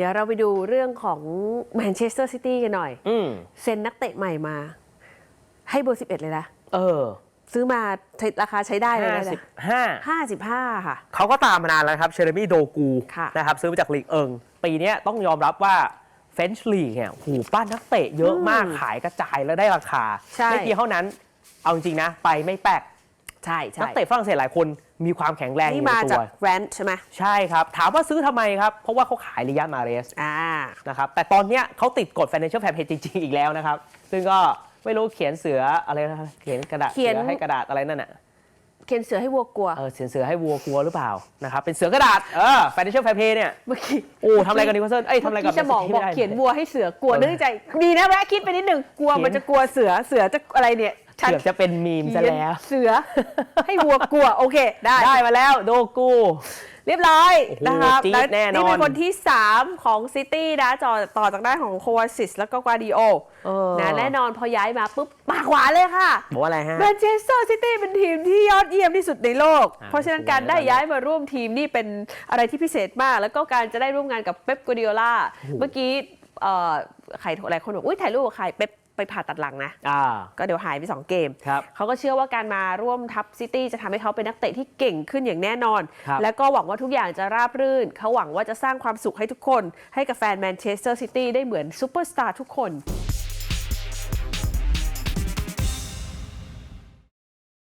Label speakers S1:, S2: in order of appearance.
S1: ดี๋ยวเราไปดูเรื่องของแมนเชสเตอร์ซิตี้กันหน่อย
S2: อืม
S1: เซ็นนักเตะใหม่มา ให้เบอร์11เลยนะ
S2: เออ
S1: ซื้อมาใช้ราคาใช้ได้เลย
S2: ห้า
S1: นะ
S2: สิบห้า
S1: ห้าสิบห้าค่ะ
S2: เขาก็ตามมานานแล้วนะครับเชอร์มี่โดกู
S1: ค่ะ
S2: นะครับซื้อมาจากลีกเอิง ปีเนี้ยต้องยอมรับว่าเฟนช์ลีกเนี่ยหูป้านนักเตะเยอะมากขายกระจายแล้วได้ราคา
S1: ใช่
S2: ไม่เพียงเท่านั้น เอาจริงๆนะ ไปไม่แปลก
S1: ใช่ใช่
S2: นักเตะฝรั่งเศสหลายคนมีความแข็งแรงอ
S1: นี่
S2: ยู่
S1: มา
S2: ใน
S1: จา
S2: ตั
S1: ก
S2: ว
S1: แรนท์ใช่ไหม
S2: ใช่ครับ ถามว่าซื้อทำไมครับ เพราะว่าเขาขายริยามาเรส
S1: อ่า
S2: นะครับแต่ตอนเนี้ยเขาติดกฎ financial fair play จริง ๆ อีกแล้วนะครับ ซึ่งก็ไม่รู้เขียนเสืออะไรนะเขียนกระดาษ
S1: เขียน
S2: สือให้กระดาษอะไรนั่นน่ะ
S1: เขียนเสือให้วัวกลัว
S2: เออเขียนเสือให้วัวกลัวหรือเปล่านะครับเป็นเสือกระดาษเออ financial fair play เนี่ย
S1: เมื่อกี้
S2: โอ้ทำอะไรกับนิวคาสเซิลเอ้ยทำอะไรกับ
S1: เมื่กี้จะบอก
S2: แมนซิตี้
S1: บอก
S2: ไม่ได้
S1: เขียนวัวให้เสือกลัว
S2: เออ
S1: นึกในใจดีนะแวะคิดไปนิดหนึ่งกลัว
S2: เขียน
S1: มันจะกลัวเสือเสือจะอะไรเนี่ย ฉัน
S2: เกือบจะเป็นมีมซะแล้ว
S1: เสือ ให้วัวกลัว โอเค ได้
S2: ได้มาแล้วโดกู
S1: เรียบร้อย
S2: โอ้โห
S1: นะครับ
S2: จี๊ด
S1: และ
S2: แน่นอน
S1: นี่เป็นคนที่ 3 ของซิตี้นะต่อต่อจากด้านของโควาซิสแล้วก็กวาดิโอ
S2: เออ
S1: นะแน่นอนพอย้ายมาปุ๊บปากหวานเลยค่ะ
S2: บอกว่าอะไรฮะ
S1: แมนเชสเตอร์ซิตี้เป็นทีมที่ยอดเยี่ยมที่สุดในโลก
S2: อ่า
S1: เพราะฉะนั้น
S2: สวย
S1: การได้
S2: แล้ว
S1: ย้ายมาร่วมทีมนี่เป็นอะไรที่พิเศษมาก แล้วก็การจะได้ร่วมงานกับเป๊ปกัวดิโอลา เมื่อกี้เอ่อ ใครหลายคนบอกอุ้ยถ่ายรูปกับใครเป๊ปไปผ่าตัดหลังนะ
S2: อ่า
S1: ก็เดี๋ยวหายไป 2 เกม
S2: ครับ
S1: เขาก็เชื่อว่าการมาร่วมทัพซิตี้จะทำให้เขาเป็นนักเตะที่เก่งขึ้นอย่างแน่นอน
S2: ครับ
S1: แล้วก็หวังว่าทุกอย่างจะราบรื่น เขาหวังว่าจะสร้างความสุขให้ทุกคน ให้กับแฟนแมนเชสเตอร์ซิตี้ได้เหมือนซูเปอร์สตาร์ทุกคน